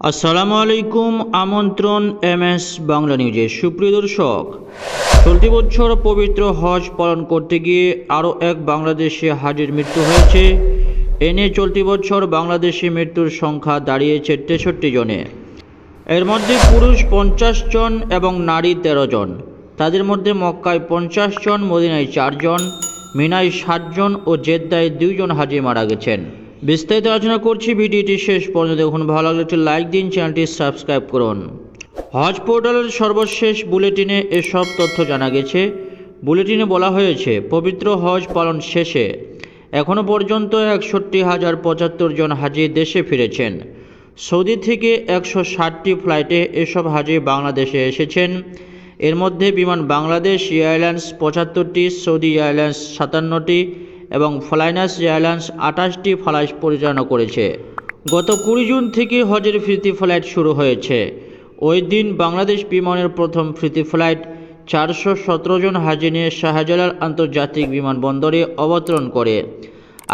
আসসালামু আলাইকুম, আমন্ত্রণ এম এস বাংলা নিউজে। সুপ্রিয় দর্শক, চলতি বছর পবিত্র হজ পালন করতে গিয়ে আরও এক বাংলাদেশে হাজির মৃত্যু হয়েছে। এ নিয়ে চলতি বছর বাংলাদেশি মৃত্যুর সংখ্যা দাঁড়িয়েছে তেষট্টি জনে। এর মধ্যে পুরুষ পঞ্চাশ জন এবং নারী তেরো জন। তাদের মধ্যে মক্কায় পঞ্চাশ জন, মদিনায় চারজন মিনায় সাতজন ও জেদ্দায় দুইজন হাজি মারা গেছেন। বিস্তারিত আলোচনা করছি ভিডিওটি শেষ পর্যন্ত দেখুন। ভালো লাগলে একটি লাইক দিন চ্যানেলটি সাবস্ক্রাইব করুন। হজ পোর্টালের সর্বশেষ বুলেটিনে এসব তথ্য জানা গেছে। বুলেটিনে বলা হয়েছে, পবিত্র হজ পালন শেষে এখনও পর্যন্ত একষট্টি হাজার পঁচাত্তর জন হাজি দেশে ফিরেছেন। সৌদি থেকে একশো ষাটটি ফ্লাইটে এসব হাজি বাংলাদেশে এসেছেন। এর মধ্যে বিমান বাংলাদেশ এয়ারলাইন্স পঁচাত্তরটি, সৌদি এয়ারলাইন্স সাতান্নটি এবং ফ্লাইনাস এয়ারলাইন্স আঠাশটি ফ্লাইট পরিচালনা করেছে। গত কুড়ি জুন থেকে হজের ফ্রিতি ফ্লাইট শুরু হয়েছে। ওই দিন বাংলাদেশ বিমানের প্রথম ফ্রিতি ফ্লাইট চারশো সতেরো জন হাজি নিয়ে শাহজালাল আন্তর্জাতিক বিমানবন্দরে অবতরণ করে।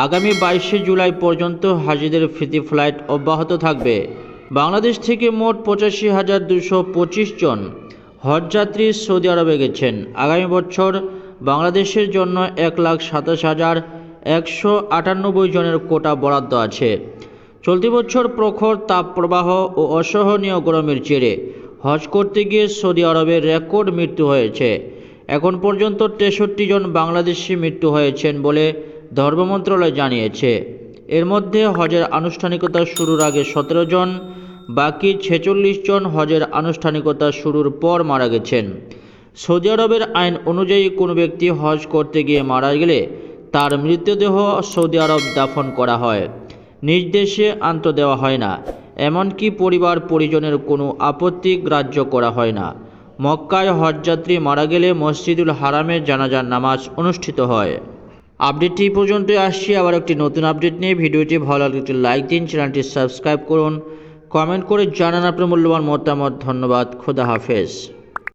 আগামী বাইশে জুলাই পর্যন্ত হাজিদের ফ্রিতি ফ্লাইট অব্যাহত থাকবে। বাংলাদেশ থেকে মোট পঁচাশি হাজার দুশো পঁচিশ জন হজযাত্রী সৌদি আরবে গেছেন। আগামী বছর বাংলাদেশের জন্য এক লাখ সাতাশ হাজার একশো আটানব্বই জনের কোটা বরাদ্দ আছে। চলতি বছর প্রখর তাপপ্রবাহ ও অসহনীয় গরমের জেরে হজ করতে গিয়ে সৌদি আরবে রেকর্ড মৃত্যু হয়েছে। এখন পর্যন্ত তেষট্টি জন বাংলাদেশি মৃত্যু হয়েছেন বলে ধর্ম মন্ত্রণালয় জানিয়েছে। এর মধ্যে হজের আনুষ্ঠানিকতা শুরুর আগে সতেরো জন, বাকি ছেচল্লিশ জন হজের আনুষ্ঠানিকতা শুরুর পর মারা গেছেন। সৌদি আরবের আইন অনুযায়ী কোনো ব্যক্তি হজ করতে গিয়ে মারা গেলে তার মৃতদেহ সৌদি আরব দাফন করা হয়। নিজ দেশে আন্ত দেওয়া হয় না। এমনকি পরিবার পরিজনের কোনো আপত্তি গ্রাহ্য করা হয় না। মক্কায় হজযাত্রী মারা গেলে মসজিদুল হারামে জানাজার নামাজ অনুষ্ঠিত হয়। আপডেটটি পর্যন্তই আসছি। আবার একটি নতুন আপডেট নিয়ে ভিডিওটি ভালো লাগলে একটি লাইক দিন, চ্যানেলটি সাবস্ক্রাইব করুন। কমেন্ট করে জানান আপনার মূল্যবান মতামত। ধন্যবাদ। খোদা হাফেজ।